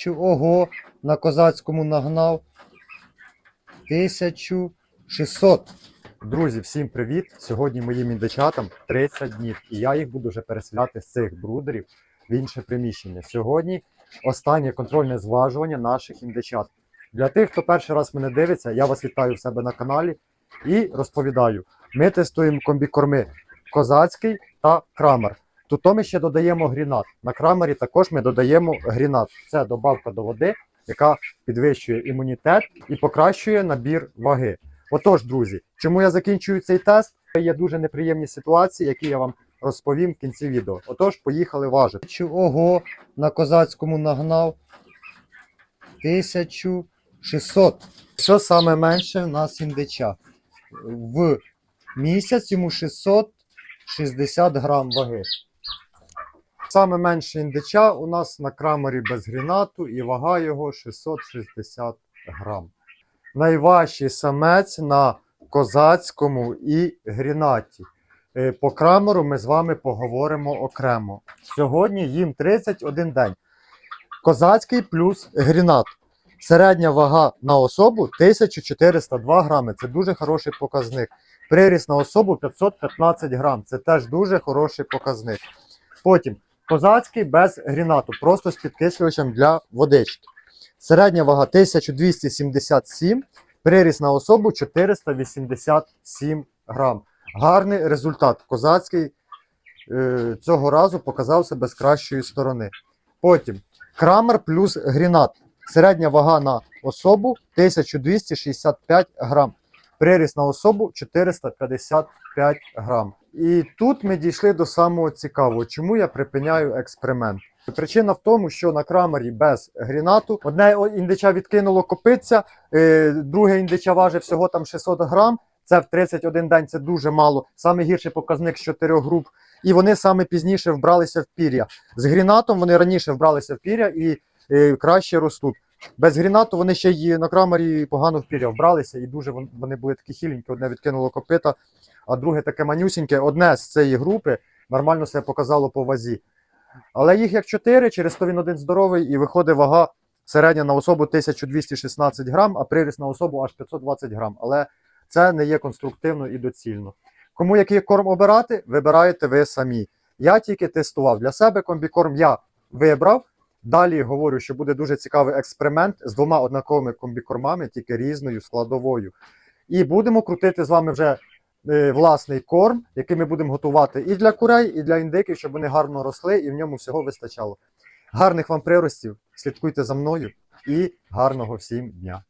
Тисячу, ого, на козацькому нагнав. 1600. Друзі, всім привіт! Сьогодні моїм індичатам 30 днів, і я їх буду вже переселяти з цих брудерів в інше приміщення. Сьогодні останнє контрольне зважування наших індичат. Для тих, хто перший раз мене дивиться, я вас вітаю в себе на каналі і розповідаю. Ми тестуємо комбікорми козацький та крамер. Тут ми ще додаємо грінат. На крамері також ми додаємо грінат. Це добавка до води, яка підвищує імунітет і покращує набір ваги. Отож, друзі, чому я закінчую цей тест? Є дуже неприємні ситуації, які я вам розповім в кінці відео. Отож, поїхали важити. Ого, на козацькому нагнав 1600. Що саме менше в нас індича? В місяць йому 660 грам ваги. Саме менше індича у нас на крамері без грінату і вага його 660 грам. Найважчий самець на козацькому і грінаті. Е, По крамеру ми з вами поговоримо окремо. Сьогодні їм 31 день. Козацький плюс грінат. Середня вага на особу 1402 грами. Це дуже хороший показник. Приріст на особу 515 грам. Це теж дуже хороший показник. Потім козацький без грінату, просто з підкислювачем для водички. Середня вага 1277, приріст на особу 487 грам. Гарний результат. Козацький е, цього разу показав себе з кращої сторони. Потім крамер плюс грінат. Середня вага на особу 1265 грам. Приріст на особу 455 грам. І тут ми дійшли до самого цікавого, чому я припиняю експеримент. Причина в тому, що на крамері без грінату одне індича відкинуло копиця, е, друге індича важить всього там 600 грам. Це в 31 день це дуже мало. Саме гірший показник з чотирьох груп. І вони саме пізніше вбралися в пір'я. З грінатом вони раніше вбралися в пір'я і е, краще ростуть. Без грінату вони ще й на крамері погано в пір'я вбралися, і дуже вони були такі хіленькі. Одне відкинуло копита, а друге таке манюсіньке. Одне з цієї групи нормально себе показало по вазі. Але їх як 4, через то він один здоровий і виходить вага середня на особу 1216 грам, а приріст на особу аж 520 грам. Але це не є конструктивно і доцільно. Кому який корм обирати, вибираєте ви самі. Я тільки тестував для себе комбікорм. Я вибрав. Далі говорю, що буде дуже цікавий експеримент з двома однаковими комбікормами, тільки різною складовою. І будемо крутити з вами вже е, власний корм, який ми будемо готувати і для курей, і для індиків, щоб вони гарно росли і в ньому всього вистачало. Гарних вам приростів, слідкуйте за мною і гарного всім дня!